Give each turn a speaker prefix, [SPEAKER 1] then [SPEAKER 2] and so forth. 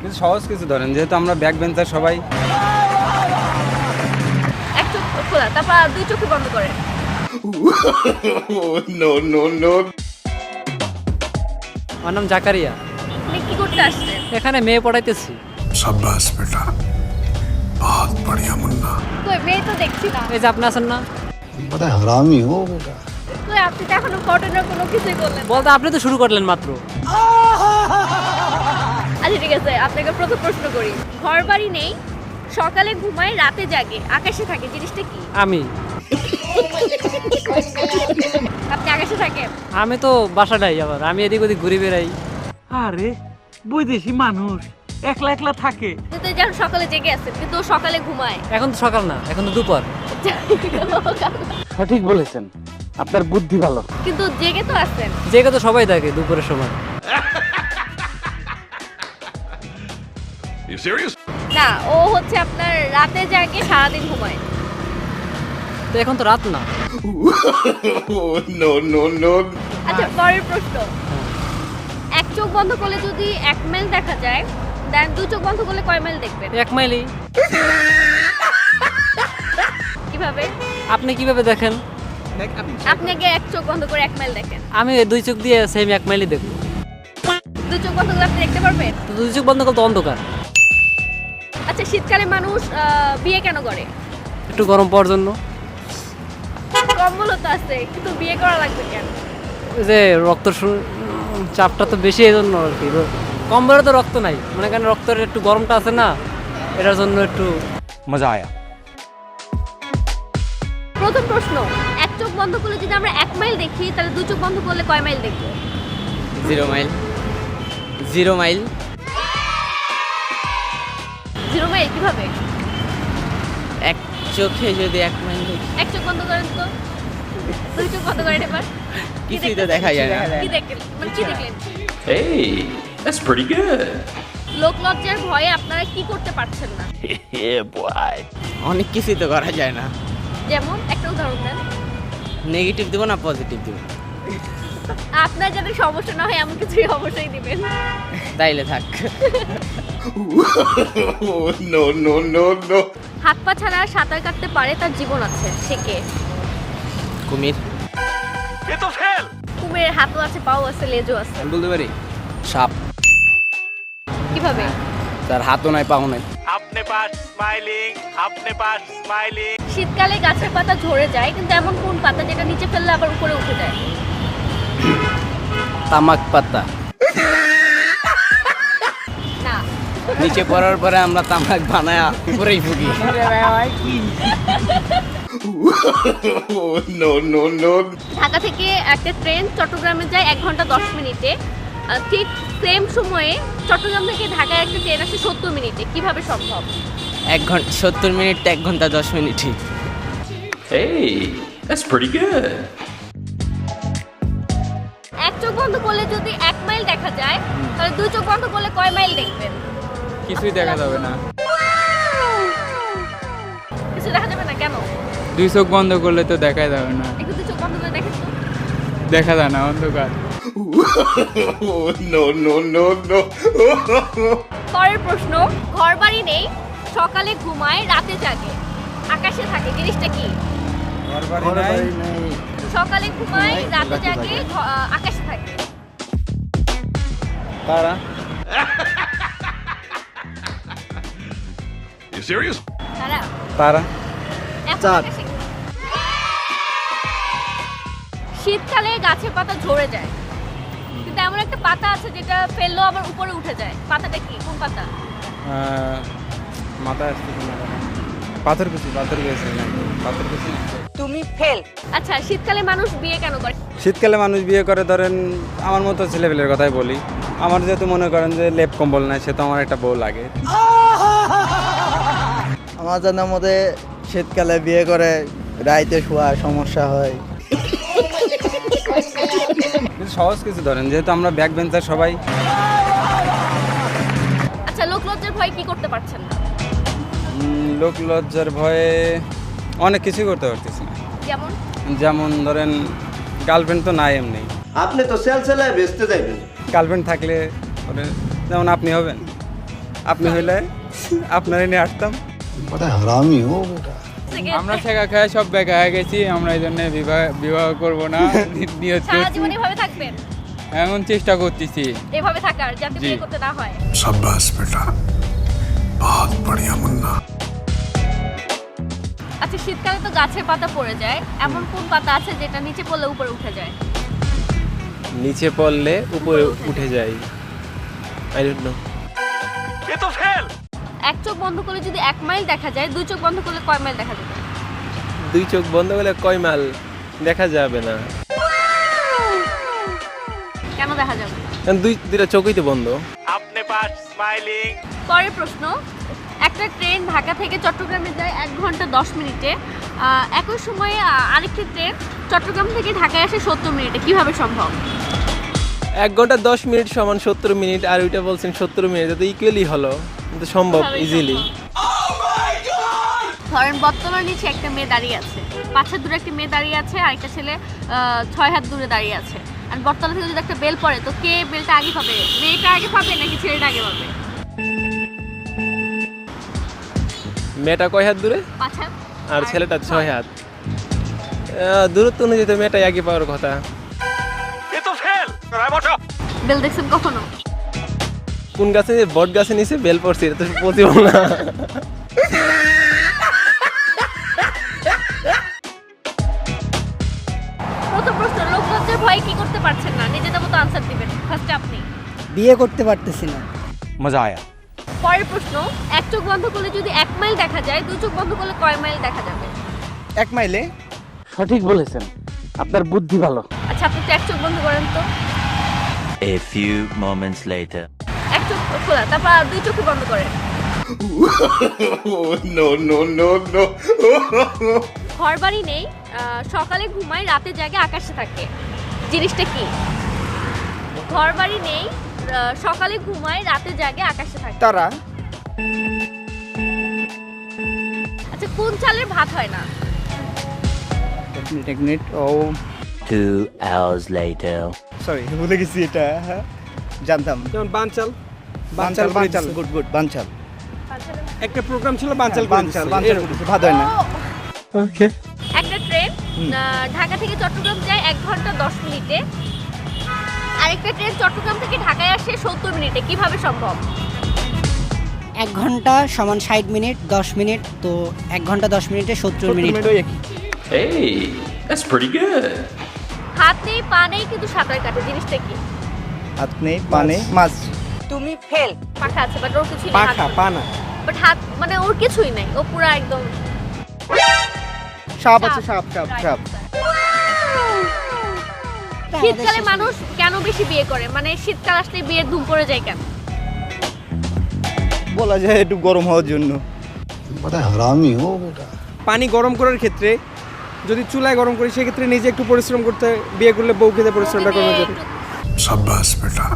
[SPEAKER 1] কিন্তু সহজ কিছু ধরেন যেহেতু আমরা ব্যাক বেঞ্চার সবাই।
[SPEAKER 2] আপনি
[SPEAKER 3] মেয়ে পড়াইতেছি।
[SPEAKER 2] তো
[SPEAKER 3] আপনি
[SPEAKER 2] তো
[SPEAKER 3] শুরু করলেন মাত্র।
[SPEAKER 2] আচ্ছা ঠিক আছে আপনাকে প্রথম প্রশ্ন করি। ঘর বাড়ি নেই সকালে ঘুমায় রাতে জাগে আকাশে থাকে জিনিসটা কি?
[SPEAKER 3] আমি।
[SPEAKER 2] আপনি আকাশে থাকেন?
[SPEAKER 3] আমি তো বাসাটাই আবার আমি এদিক ওদিক ঘুরে বেড়াই।
[SPEAKER 4] আরে বৈদেশি মানুষ একলা একলা থাকে।
[SPEAKER 2] কিন্তু এই যেমন সকালে জেগে আছে কিন্তু ও সকালে ঘুমায়।
[SPEAKER 3] এখন তো সকাল না এখন তো দুপুর।
[SPEAKER 4] সঠিক বলেছেন আপনার বুদ্ধি ভালো।
[SPEAKER 2] কিন্তু জেগে তো আছেন।
[SPEAKER 3] জেগে তো সবাই থাকে দুপুরের সময়।
[SPEAKER 2] না ও হচ্ছে আপনার রাতে জাগে সারাদিন ঘুমায়।
[SPEAKER 3] তো এখন তো রাত না।
[SPEAKER 2] আচ্ছা পরের প্রশ্ন। এক চোখ বন্ধ করলে যদি এক মাইল দেখা যায় দেন দু চোখ বন্ধ করলে কয় মাইল দেখবেন?
[SPEAKER 3] এক মাইলই
[SPEAKER 2] কীভাবে?
[SPEAKER 3] আপনি কীভাবে দেখেন?
[SPEAKER 2] আপনি আগে এক চোখ বন্ধ করে এক মাইল দেখেন।
[SPEAKER 3] আমি দুই চোখ দিয়ে সেম এক মাইলই দেখব।
[SPEAKER 2] দু চোখ বন্ধ করে আপনি দেখতে পারবেন?
[SPEAKER 3] দুই চোখ বন্ধ করলে তো অন্ধকার।
[SPEAKER 2] আচ্ছা শীতকালে মানুষ বিয়ে কেন করে?
[SPEAKER 3] একটু গরম পড়ার জন্য।
[SPEAKER 2] কম্বল তো আছে কিন্তু বিয়ে করা লাগবে কেন?
[SPEAKER 3] ওই যে রক্ত চাপটা তো বেশি এই জন্য আর কি। কম্বলে তো রক্ত নাই মানে কেন রক্তের একটু গরমটা আছে না এটার জন্য একটু
[SPEAKER 1] মজা আয়া।
[SPEAKER 2] প্রথম প্রশ্ন এক চোখ বন্ধ করলে যদি আমরা এক মাইল দেখি তাহলে দু চোখ বন্ধ করলে কয় মাইল দেখব?
[SPEAKER 5] Zero mile. Zero mile
[SPEAKER 2] zero mile কীভাবে?
[SPEAKER 5] এক চোখে যদি এক মাইল
[SPEAKER 2] এক চোখ বন্ধ করেন তো। দুই চোখ বন্ধ করেন এবার।
[SPEAKER 5] কিছুই তো দেখা যায় না।
[SPEAKER 2] কি দেখলেন? মানে কি দেখলেন?
[SPEAKER 6] Hey, that's pretty good.
[SPEAKER 2] লোক লজ্জার ভয়ে আপনারা কি করতে পারছেন না?
[SPEAKER 6] Yeah, boy.
[SPEAKER 5] অনেক কিছুই তো করা যায় না।
[SPEAKER 2] যেমন একটা উদাহরণ দেন।
[SPEAKER 5] নেগেটিভ দেবো না পজিটিভ দেবো।
[SPEAKER 2] আপনার যাতে সমস্যা না হয় এমন কিছুই অবশ্যই দিবেন।
[SPEAKER 5] তাইলে থাক।
[SPEAKER 2] নো নো নো নো হাত পা ছাড়া সাঁতার কাটতে পারে তার জীবন আছে সে কে?
[SPEAKER 5] কুমির। এ তো ফেল!
[SPEAKER 2] কুমিরের হাতও আছে পাও আছে লেজও আছে।
[SPEAKER 1] বলতে পারি সাপ।
[SPEAKER 2] কীভাবে?
[SPEAKER 1] তার হাতও নাই পাও নাই।
[SPEAKER 6] আপনি পাস স্মাইলিং আপনি পাস স্মাইলিং।
[SPEAKER 2] শীতকালে গাছের পাতা ঝরে যায় কিন্তু এমন কোন পাতা যেটা নিচে ফেললে আবার উপরে উঠে যায়?
[SPEAKER 1] তামাক পাতা। নিচে পড়ার পরে আমরা তামাক বানায় উপরেই ফুকি
[SPEAKER 2] ঢাকা থেকে একটা ট্রেন চট্টগ্রামে যায় এক ঘণ্টা দশ মিনিটে। ঠিক সেম সময়ে চট্টগ্রাম থেকে ঢাকায় একটা ট্রেন আসে সত্তর মিনিটে। কীভাবে সম্ভব?
[SPEAKER 5] এক ঘণ্টা সত্তর মিনিট এক ঘণ্টা দশ মিনিটই।
[SPEAKER 6] Hey, that's pretty good.
[SPEAKER 2] এক চোখ বন্ধ করলে যদি এক মাইল দেখা যায় তাহলে দুই চোখ বন্ধ করলে কয় মাইল দেখবেন?
[SPEAKER 1] কিছুই দেখা যাবে না।
[SPEAKER 2] কিছু দেখা যাবে না কেন?
[SPEAKER 1] দুই চোখ বন্ধ করলে তো দেখাই যাবে না।
[SPEAKER 2] একটু দুই চোখ বন্ধ করে দেখেন
[SPEAKER 1] দেখা যায় না অন্ধকার।
[SPEAKER 2] পরের প্রশ্ন ঘর বাড়ি নেই সকালে ঘুমায় রাতে জাগে। আকাশে থাকে জিনিসটা কি? সকালে ঘুমায় রাতে জাগে আকাশে থাকে।
[SPEAKER 1] তারা
[SPEAKER 6] You serious?
[SPEAKER 2] তারা
[SPEAKER 1] তারা
[SPEAKER 2] শীতকালে গাছের পাতা ঝরে যায়। কিন্তু এমন একটা পাতা আছে যেটা ফেললেও আবার উপরে উঠে যায়। পাতাটা কি? কোন পাতা?
[SPEAKER 1] মাথায় আসতেছে না পাথর কুচি পাথর কুচি না পাথর কুচি।
[SPEAKER 2] আচ্ছা শীতকালে মানুষ বিয়ে কেন করে?
[SPEAKER 1] শীতকালে মানুষ বিয়ে করে ধরেন আমার মতো ছেলেপেলের কথাই বলি। আমার যেহেতু মনে করেন যে লেপ কম্বল নাই সে তো আমার একটা বউ লাগে।
[SPEAKER 7] আমার জানার মতে শীতকালে বিয়ে করে রাইতে শোয়া সমস্যা হয়।
[SPEAKER 1] সহজ কিছু ধরেন যেহেতু আমরা ব্যাক বেঞ্চার সবাই।
[SPEAKER 2] আচ্ছা লোক লজ্জার ভয় কি করতে পারছেন না?
[SPEAKER 1] লোক লজ্জার ভয়ে অনেক কিছুই করতে পারতেছি না।
[SPEAKER 2] যেমন?
[SPEAKER 1] যেমন ধরেন গার্লফ্রেন্ড তো নাই এমনি।
[SPEAKER 7] আপনি তো সেল সেলায় বেচতে যাইবেন।
[SPEAKER 1] গার্লফ্রেন্ড থাকলে ওরে যেমন আপনি হবেন। আপনি হইলে আপনারই নিয়ে আসতাম।
[SPEAKER 8] বড় হারামি ও
[SPEAKER 9] আমরা খায় সব বেকা হয়ে গেছি আমরা এই জন্য বিবাহ বিবাহ না নিয়ত
[SPEAKER 2] থাকবেন?
[SPEAKER 9] এমন চেষ্টা করতেছি।
[SPEAKER 2] এভাবে থাকার যাতে বিয়ে করতে না হয়।
[SPEAKER 8] বেটা। বহুত বড়িয়া মুন্না।
[SPEAKER 2] আচ্ছা শীতকালে তো গাছের পাতা পড়ে যায়। এমন কোন পাতা আছে যেটা নিচে পড়লে উপরে উঠে যায়?
[SPEAKER 10] নিচে পড়লে উপরে উঠে যায়। আই ডোন্ট নো
[SPEAKER 2] এক চোখ বন্ধ করলে যদি এক মাইল দেখা যায় দুই চোখ বন্ধ করলে কয় মাইল দেখা যাবে?
[SPEAKER 10] দুই চোখ বন্ধ করলে কয় মাইল দেখা যাবে না।
[SPEAKER 2] কেন দেখা যাবে?
[SPEAKER 10] কারণ দুই দুইটা চোখই তো বন্ধ।
[SPEAKER 6] আপনি পাস স্মাইলিং
[SPEAKER 2] পরের প্রশ্ন একটা ট্রেন ঢাকা থেকে চট্টগ্রামে যায় এক ঘণ্টা দশ মিনিটে। আহ, একই সময়ে আহ, আরেকটি ট্রেন চট্টগ্রাম থেকে ঢাকায় আসে সত্তর মিনিটে। কীভাবে সম্ভব?
[SPEAKER 10] এক ঘণ্টা দশ মিনিট সমান সত্তর মিনিট আর ওইটা বলছেন সত্তর মিনিট তো ইকুয়ালি হলো। কিন্তু সম্ভব ইজিলি
[SPEAKER 2] ধরেন বটতলার নিচে একটা মেয়ে দাঁড়িয়ে আছে। পাঁচ দূরে একটা মেয়ে দাঁড়িয়ে আছে আর একটা ছেলে ছয় হাত দূরে দাঁড়িয়ে আছে। আর বটতলা থেকে যদি একটা বেল পড়ে তো কে বেলটা আগে পাবে? মেয়েটা আগে পাবে নাকি ছেলেটা আগে পাবে?
[SPEAKER 10] মেয়েটা কয় হাত দূরে?
[SPEAKER 2] পাঁচ হাত।
[SPEAKER 10] আর ছেলেটা ছয় হাত। আহ, দূরত্ব অনুযায়ী তো মেয়েটাই আগে পাওয়ার কথা।
[SPEAKER 6] এ তো ফেল বসো
[SPEAKER 2] বেল দেখছেন কখনো?
[SPEAKER 10] কোন গাছে বট গাছে নিচে বেল পড়ছে এটা তো পসিবল না।
[SPEAKER 2] প্রথম প্রশ্ন লোকলজ্জার ভয়ে কি করতে পারছেন না? নিজেদের মতো আনসার দিবেন। ফার্স্টে আপনি।
[SPEAKER 3] বিয়ে করতে পারতেছি না।
[SPEAKER 1] মজা আয়া।
[SPEAKER 2] পরের প্রশ্ন এক চোখ বন্ধ করলে যদি এক মাইল দেখা যায় দুই চোখ বন্ধ করলে কয় মাইল দেখা যাবে?
[SPEAKER 7] এক মাইলে?
[SPEAKER 4] সঠিক বলেছেন। আপনার বুদ্ধি ভালো।
[SPEAKER 2] আচ্ছা আপনি একটু এক চোখ বন্ধ করেন তো।
[SPEAKER 6] A few moments later.
[SPEAKER 2] চোখ খোলা তারপর আর দুই চোখই বন্ধ করেন ঘর বাড়ি নেই সকালে ঘুমায় রাতে জাগে আকাশে থাকে। জিনিসটা কি? ঘর বাড়ি নেই সকালে ঘুমায় রাতে জাগে আকাশে থাকে।
[SPEAKER 7] তারা?
[SPEAKER 2] আচ্ছা কোন চালের ভাত হয় না?
[SPEAKER 7] এক মিনিট এক মিনিট ও।
[SPEAKER 6] Two hours later.
[SPEAKER 7] সরি ভুলে গেছি এটা হ্যাঁ? জানতাম।
[SPEAKER 1] যেমন বানচাল।
[SPEAKER 7] বানচাল বানচাল গুড গুড বানচাল
[SPEAKER 1] একটা প্রোগ্রাম ছিল বানচাল
[SPEAKER 7] বানচাল বানচাল হয় না।
[SPEAKER 2] একটা ট্রেন ঢাকা থেকে চট্টগ্রাম যায় এক ঘণ্টা দশ মিনিটে। আরেকটা ট্রেন চট্টগ্রাম থেকে ঢাকায় আসে সত্তর মিনিটে। কীভাবে সম্ভব?
[SPEAKER 3] এক ঘণ্টা সমান ষাট মিনিট দশ মিনিট তো এক ঘণ্টা দশ মিনিটে সত্তর মিনিট।
[SPEAKER 6] pretty good.
[SPEAKER 2] হাত নেই পা নেই কিন্তু সাঁতার কাটে। জিনিসটা কি?
[SPEAKER 7] হাত নেই পানে মাছ।
[SPEAKER 3] তুমি ফেল।
[SPEAKER 2] পাখা আছে বাট ওর কিছুই নেই
[SPEAKER 1] পাখা পা না
[SPEAKER 2] বাট হাত মানে ওর কিছুই নাই। ও পুরো একদম
[SPEAKER 7] সাপ আছে সাপ সাপ সাপ।
[SPEAKER 2] শীতকালে মানুষ কেন বেশি বিয়ে করে? মানে শীতকাল আসলে বিয়ে দুম পড়ে যায় কেন?
[SPEAKER 7] বলা যায় একটু গরম হওয়ার জন্য।
[SPEAKER 1] পানি গরম করার ক্ষেত্রে যদি চুলায় গরম করি সেক্ষেত্রে নিজে একটু পরিশ্রম করতে বিয়ে করলে বউ খেতে পরিশ্রমটা কমে যাবে।
[SPEAKER 8] সাব্বাস বেটা।